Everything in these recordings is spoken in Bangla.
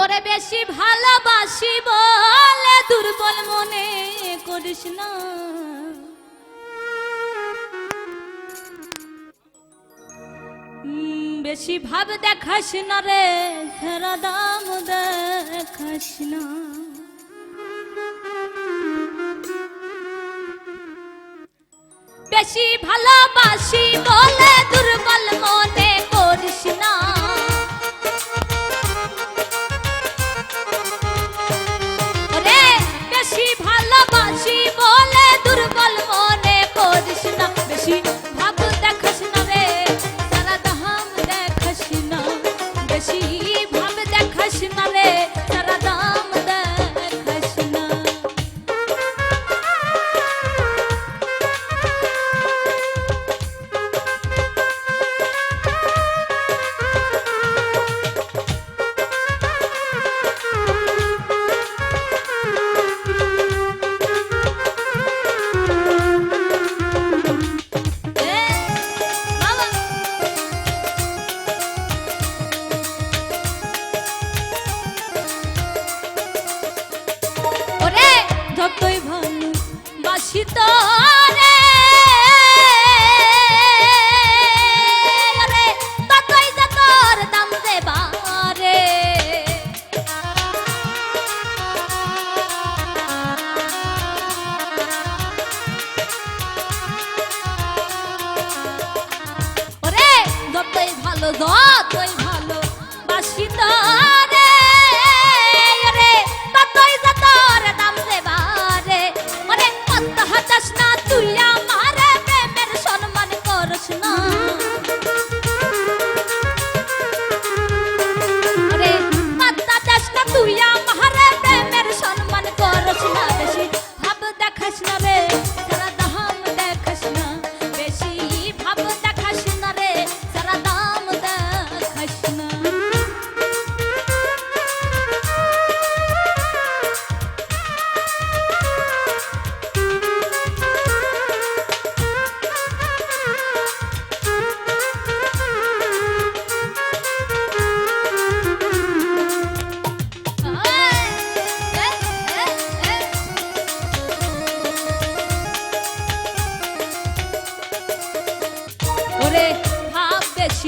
তোরে বেশি ভালোবাসি বলে দুর্বল মনে করিস না। বেশি ভাব দেখাস না রে, সারা দাম দেখাস না। বেশি ভালোবাস হাসনালে 嗯。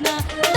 না